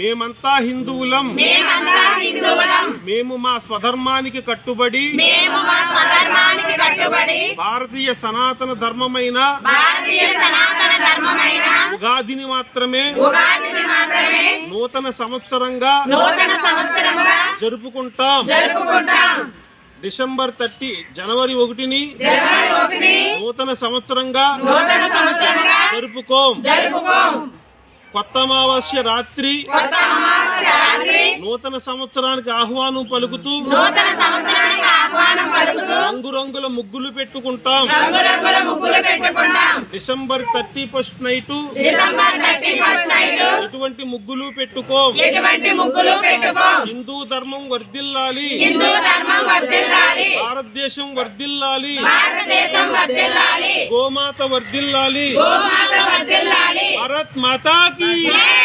మేమంతా హిందువులం. మేము మా స్వధర్మానికి కట్టుబడి భారతీయ సనాతన ధర్మమైన ఉగాదిని మాత్రమే నూతన సంవత్సరంగా జరుపుకుంటాం. డిసెంబర్ థర్టీ జనవరి ఒకటిని నూతన సంవత్సరంగా జరుపుకోం. కొత్త అమావాస్య రాత్రి. నూతన సంవత్సరానికి ఆహ్వానం పలుకుతూ. రంగురంగుల ముగ్గులు పెట్టుకుంటాం. December thirty first night. ఎటువంటి ముగ్గులు పెట్టుకోం. హిందూ ధర్మం వర్ధిల్లాలి. హిందూ ధర్మం వర్ధిల్లాలి. భారతదేశం వర్ధిల్లాలి. గోమాత వర్ధిల్లాలి. भारत माता की।